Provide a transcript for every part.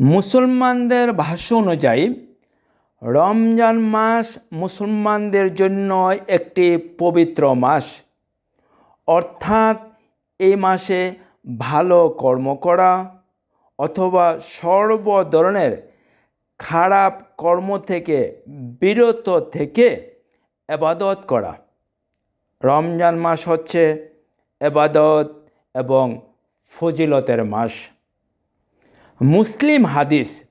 মুসলমানদের ভাষ্য অনুযায়ী রমজান মাস মুসলমানদের জন্য একটি পবিত্র মাস। অর্থাৎ এই মাসে ভালো কর্ম করা অথবা সর্ব ধরনের খারাপ কর্ম থেকে বিরত থেকে এবাদত করা। রমজান মাস হচ্ছে এবাদত এবং ফজিলতের মাস। মুসলিম হাদিস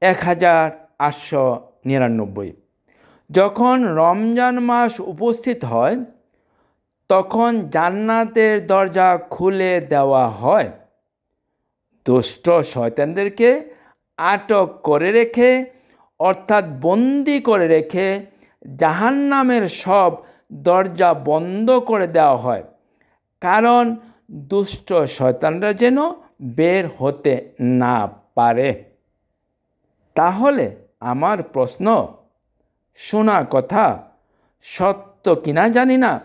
এক হাজার আটশো নিরানব্বই। যখন রমজান মাস উপস্থিত হয়, তখন জান্নাতের দরজা খুলে দেওয়া হয়। দুষ্ট শয়তানদেরকে আটক করে রেখে, অর্থাৎ বন্দি করে রেখে জাহান্নামের সব দরজা বন্ধ করে দেওয়া হয়। কারণ দুষ্ট শয়তানরা যেন বের হতে না পারে। তাহলে আমার প্রশ্ন শোনা কথা সত্য কিনা জানি না,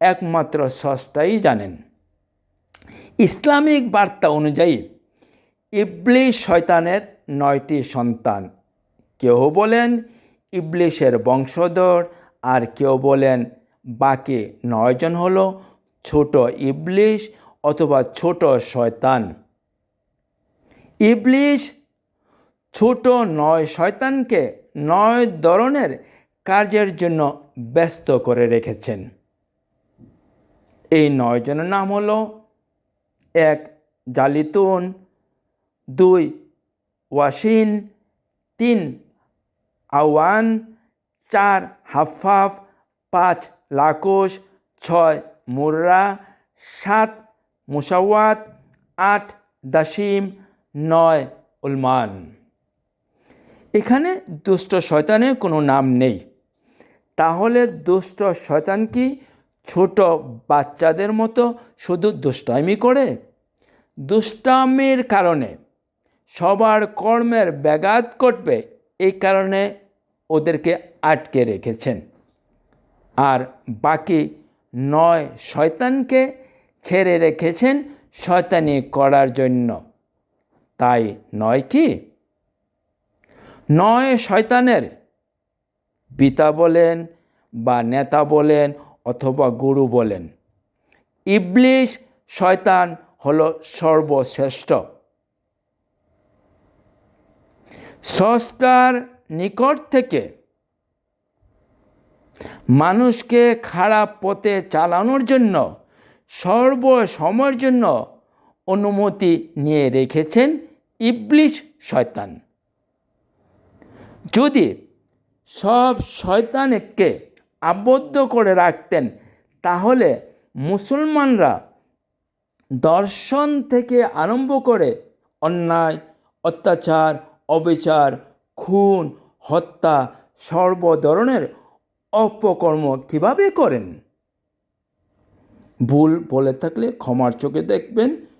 একমাত্র সস্তাই জানেন। ইসলামিক বার্তা অনুযায়ী, ইবলিশ শয়তানের নয়টি সন্তান। কেউ বলেন ইবলিশের বংশধর, আর কেউ বলেন বাকি নয়জন হলো ছোট ইবলিশ অথবা ছোট শয়তান। ইবলিশ ছোট নয় শয়তানকে নয় ধরনের কাজের জন্য ব্যস্ত করে রেখেছেন। এই নয়জনের নাম হল এক জালিতুন, দুই ওয়াসিন, তিন আওয়ান, চার হাফাফ পাঁচ লাকুশ, ছয় মুর্রা, সাত মুসাওয়াত আট দাসিম নয় উলমান। এখানে দুষ্ট শয়তানের কোনো নাম নেই। তাহলে দুষ্ট শয়তান কি ছোট বাচ্চাদের মতো শুধু দুষ্টামি করে? দুষ্টামির কারণে সবার কর্মের ব্যাঘাত ঘটবে, এই কারণে ওদেরকে আটকে রেখেছেন। আর বাকি নয় শয়তানকে ছেড়ে রেখেছেন শয়তানি করার জন্য। তাই নয় কি? নয় শয়তানের। পিতা বলেন বা নেতা বলেন অথবা গুরু বলেন, ইবলিশ শয়তান হল সর্বশ্রেষ্ঠ। স্রষ্টার নিকট থেকে মানুষকে খারাপ পথে চালানোর জন্য, সর্বসময়ের জন্য অনুমতি নিয়ে রেখেছেন ইবলিশ শয়তান। যদি সব শয়তানকে আবদ্ধ করে রাখতেন, তাহলে মুসলমানরা দর্শন থেকে আরম্ভ করে অন্যায়, অত্যাচার, অবিচার, খুন, হত্যা সর্ব ধরনের অপকর্ম কীভাবে করেন? ভুল বলে থাকলে ক্ষমার চোখে দেখবেন